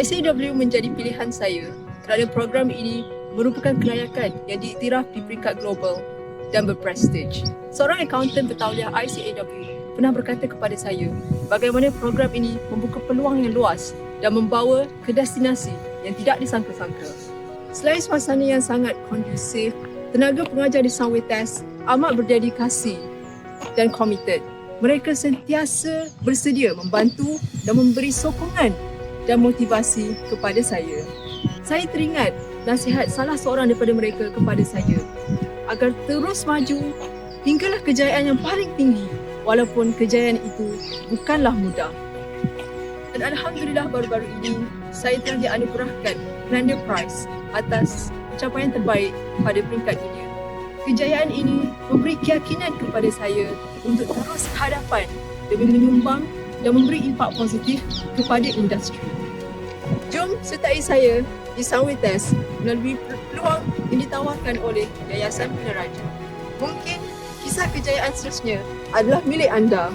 ICW menjadi pilihan saya kerana program ini merupakan kelayakan yang diiktiraf di peringkat global dan berprestij. Seorang akaunten bertauliah ICAW pernah berkata kepada saya bagaimana program ini membuka peluang yang luas dan membawa ke destinasi yang tidak disangka-sangka. Selain suasana yang sangat kondusif, tenaga pengajar di Sunway Test amat berdedikasi dan komited. Mereka sentiasa bersedia membantu dan memberi sokongan dan motivasi kepada saya. Saya teringat nasihat salah seorang daripada mereka kepada saya agar terus maju hinggalah kejayaan yang paling tinggi walaupun kejayaan itu bukanlah mudah. Dan Alhamdulillah baru-baru ini saya telah dianugerahkan Grandeur Prize atas pencapaian terbaik pada peringkat dunia. Kejayaan ini memberi keyakinan kepada saya untuk terus ke hadapan demi menyumbang dan memberi impak positif kepada industri. Jom sertai saya di Sunway Test melalui peluang yang ditawarkan oleh Yayasan Peneraja. Mungkin kisah kejayaan seterusnya adalah milik anda.